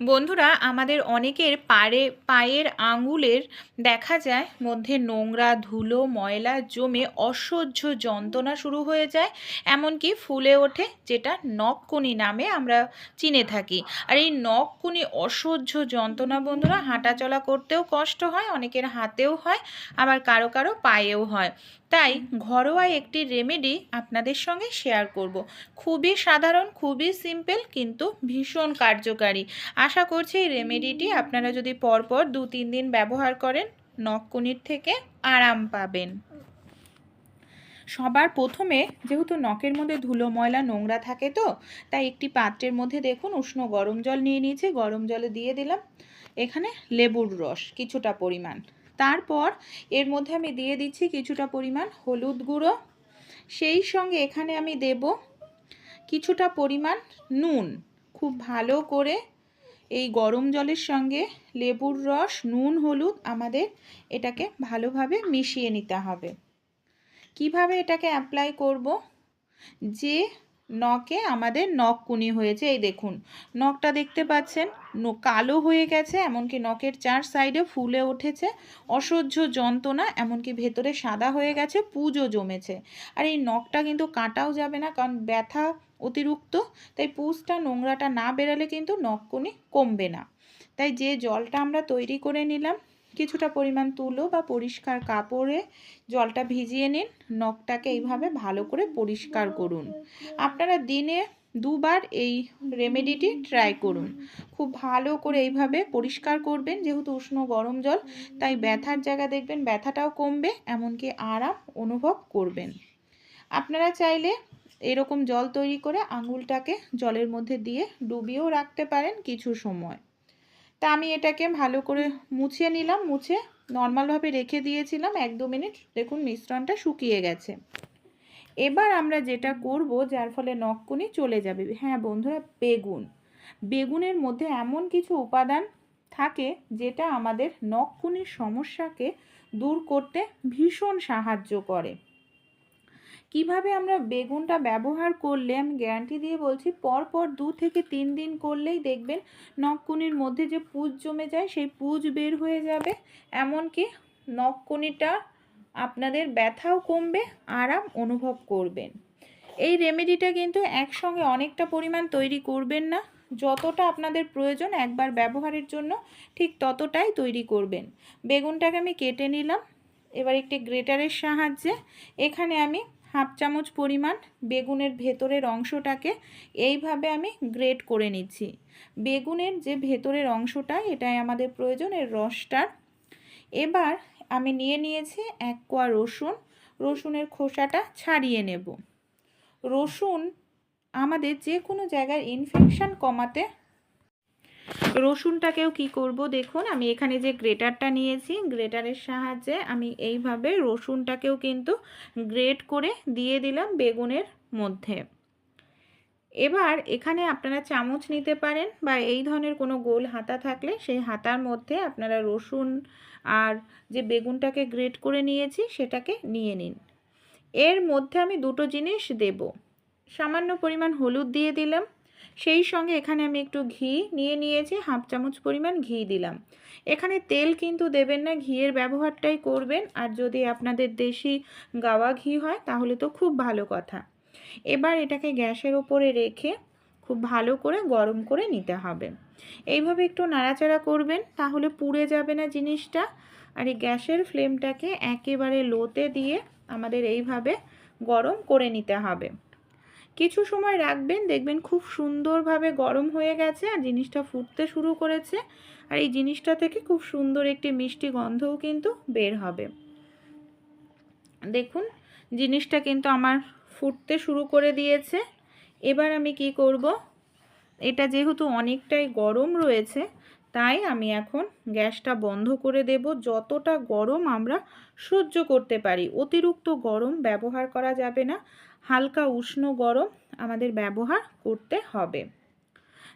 বন্ধুরা, আমাদের অনেকের পারে, পায়ের আঙুলের দেখা যায়, মধ্যে নোংরা ধুলো, ময়লা জমে অসহ্য যন্ত্রণা শুরু হয়ে যায়, এমনকি ফুলে ওঠে, যেটা নখকুনি নামে আমরা চিনে থাকি। আর এই নখকুনি অসহ্য যন্ত্রণা বন্ধুরা, হাঁটাচলা করতেও কষ্ট হয়, অনেকের হাতেও হয়, আবার কারও কারও পায়েও হয়। তাই ঘরোয়া একটি রেমেডি আপনাদের সঙ্গে শেয়ার করব। খুবই সাধারণ, খুবই সিম্পল কিন্তু ভীষণ কার্যকারী। আশা করছি এই রেমেডিটি আপনারা যদি পরপর দু তিন দিন ব্যবহার করেন নখকুনির থেকে আরাম পাবেন। সবার প্রথমে যেহেতু নখের মধ্যে ধুলো, ময়লা, নোংরা থাকে তো, তাই একটি পাত্রের মধ্যে দেখুন উষ্ণ গরম জল নিয়ে নিয়েছি, গরম জলে দিয়ে দিলাম। এখানে লেবুর রস কিছুটা পরিমাণ। তারপর এর মধ্যে আমি দিয়ে দিচ্ছি কিছুটা পরিমাণ হলুদ গুঁড়ো। সেই সঙ্গে এখানে আমি দেব কিছুটা পরিমাণ নুন। খুব ভালো করে এই গরম জলের সঙ্গে লেবুর রস, নুন, হলুদ আমাদের এটাকে ভালোভাবে মিশিয়ে নিতে হবে। কীভাবে এটাকে অ্যাপ্লাই করব? যে নখে আমাদের নখ কুনি হয়েছে, এই দেখুন। নখটা দেখতে পাচ্ছেন কালো হয়ে গেছে, এমনকি নখের চার সাইডে ফুলে উঠেছে, অসহ্য যন্ত্রণা, এমনকি ভেতরে সাদা হয়ে গেছে, পুজো জমেছে। আর এই নখটা কিন্তু কাটাও যাবে না, কারণ ব্যথা অতিরিক্ত, তাই পুজটা, নোংরাটা না বেরালে কিন্তু নখকুনি কমবে না। তাই যে জলটা আমরা তৈরি করে নিলাম কিছুটা পরিমাণ তুলো বা পরিষ্কার কাপড়ে জলটা ভিজিয়ে নিন। নখটাকে এইভাবে ভালো করে পরিষ্কার করুন। আপনারা দিনে দুবার এই রেমেডিটি ট্রাই করুন। খুব ভালো করে এইভাবে পরিষ্কার করবেন, যেহেতু উষ্ণ গরম জল, তাই ব্যথার জায়গা দেখবেন, ব্যথাটাও কমবে, এমনকি আরাম অনুভব করবেন। আপনারা চাইলে এরকম জল তৈরি করে আঙুলটাকে জলের মধ্যে দিয়ে ডুবিয়েও রাখতে পারেন কিছু সময়। তা আমি এটাকে ভালো করে মুছিয়ে নিলাম, মুছে নর্মালভাবে রেখে দিয়েছিলাম এক দু মিনিট। দেখুন মিশ্রণটা শুকিয়ে গেছে। এবার আমরা যেটা করব, যার ফলে নখকুনি চলে যাবে। হ্যাঁ বন্ধুরা, বেগুন। বেগুনের মধ্যে এমন কিছু উপাদান থাকে, যেটা আমাদের নখকুনির সমস্যাকে দূর করতে ভীষণ সাহায্য করে। কীভাবে আমরা বেগুনটা ব্যবহার করলে, আমি গ্যারান্টি দিয়ে বলছি, পরপর দু থেকে তিন দিন করলেই দেখবেন নখকুনির মধ্যে যে পুজ জমে যায়, সেই পুজ বের হয়ে যাবে। এমনকি নখকুনিটা আপনাদের ব্যথাও কমবে, আরাম অনুভব করবেন। এই রেমেডিটা কিন্তু একসঙ্গে অনেকটা পরিমাণ তৈরি করবেন না। যতটা আপনাদের প্রয়োজন একবার ব্যবহারের জন্য, ঠিক ততটাই তৈরি করবেন। বেগুনটাকে আমি কেটে নিলাম। এবার একটি গ্রেটারের সাহায্যে এখানে আমি হাফ চামচ পরিমাণ বেগুনের ভেতরের অংশটাকে এইভাবে আমি গ্রেট করে নিচ্ছি। বেগুনের যে ভেতরের অংশটা, এটাই আমাদের প্রয়োজন, এর রসটার। এবার আমি নিয়ে নিয়েছি এক কোয়া রসুন। রসুনের খোসাটা ছাড়িয়ে নেব। রসুন আমাদের যে কোনো জায়গায় ইনফেকশান কমাতে রসুনটাকেও কি করব? দেখুন, আমি এখানে যে গ্রেটারটা নিয়েছি, গ্রেটারের সাহায্যে আমি এইভাবে রসুনটাকেও কিন্তু গ্রেট করে দিয়ে দিলাম বেগুনের মধ্যে। এবার এখানে আপনারা চামচ নিতে পারেন বা এই ধরনের কোনো গোল হাতা থাকলে সেই হাতার মধ্যে আপনারা রসুন আর যে বেগুনটাকে গ্রেট করে নিয়েছি সেটাকে নিয়ে নিন। এর মধ্যে আমি দুটো জিনিস দেব। সামান্য পরিমাণ হলুদ দিয়ে দিলাম। সেই সঙ্গে এখানে আমি একটু ঘি নিয়ে নিয়েছি, হাফ চামচ পরিমাণ ঘি দিলাম। এখানে তেল কিন্তু দেবেন না, ঘিয়ের ব্যবহারটাই করবেন, আর যদি আপনাদের দেশি গাওয়া ঘি হয় তাহলে তো খুব ভালো কথা। এবার এটাকে গ্যাসের ওপরে রেখে খুব ভালো করে গরম করে নিতে হবে। এইভাবে একটু নাড়াচাড়া করবেন, তাহলে পুড়ে যাবে না জিনিসটা। আর এই গ্যাসের ফ্লেমটাকে একেবারে লোতে দিয়ে আমাদের এইভাবে গরম করে নিতে হবে। কিছু সময় রাখবেন, দেখবেন খুব সুন্দরভাবে গরম হয়ে গেছে আর জিনিসটা ফুটতে শুরু করেছে। আর এই জিনিসটা থেকে খুব সুন্দর একটি মিষ্টি গন্ধও কিন্তু বের হবে। দেখুন, জিনিসটা কিন্তু আমার ফুটতে শুরু করে দিয়েছে। এবার আমি কি করব? এটা যেহেতু অনেকটাই গরম রয়েছে, তাই আমি এখন গ্যাসটা বন্ধ করে দেব। যতটা গরম আমরা সহ্য করতে পারি, অতিরিক্ত গরম ব্যবহার করা যাবে না। হালকা উষ্ণ গরম আমাদের ব্যবহার করতে হবে।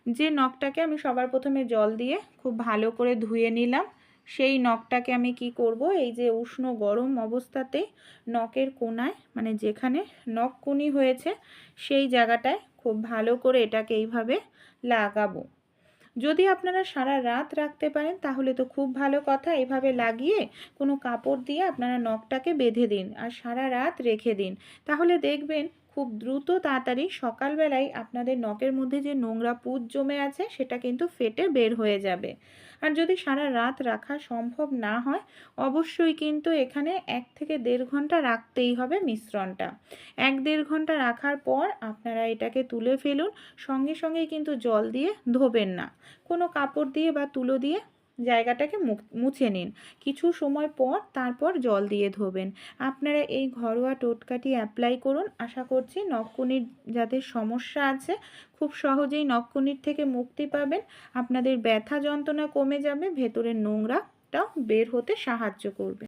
যে নখটাকে আমি সবার প্রথমে জল দিয়ে খুব ভালো করে ধুয়ে নিলাম, সেই নখটাকে আমি কি করব? এই যে উষ্ণ গরম অবস্থাতে নখের কোনায় মানে যেখানে নখ কুনি হয়েছে, সেই জায়গাটায় খুব ভালো করে এটাকে এইভাবে লাগাবো। যদি আপনারা সারা রাত রাখতে পারেন, তাহলে তো খুব ভালো কথা। এভাবে লাগিয়ে কোনো কাপড় দিয়ে আপনারা নখটাকে বেঁধে দিন আর সারা রাত রেখে দিন। তাহলে দেখবেন খুব দ্রুত তাড়াতাড়ি সকালবেলায় আপনাদের নখের মধ্যে যে নোংরা পুঁজ জমে আছে, সেটা কিন্তু ফেটে বের হয়ে যাবে। আর যদি সারা রাত রাখা সম্ভব না হয়, অবশ্যই কিন্তু এখানে এক থেকে দেড় ঘণ্টা রাখতেই হবে মিশ্রণটা। এক দেড় ঘণ্টা রাখার পর আপনারা এটাকে তুলে ফেলুন, সঙ্গে সঙ্গে কিন্তু জল দিয়ে ধোবেন না। কোনো কাপড় দিয়ে বা তুলো দিয়ে জায়গাটাকে মুছে নিন। কিছু সময় পর তারপর জল দিয়ে ধোবেন। আপনারা এই ঘরোয়া টোটকাটি অ্যাপ্লাই করুন। আশা করছি নখকুনির যাদের সমস্যা আছে, খুব সহজেই নখকুনির থেকে মুক্তি পাবেন। আপনাদের ব্যথা যন্ত্রণা কমে যাবে, ভেতরের নোংরাটাও বের হতে সাহায্য করবে।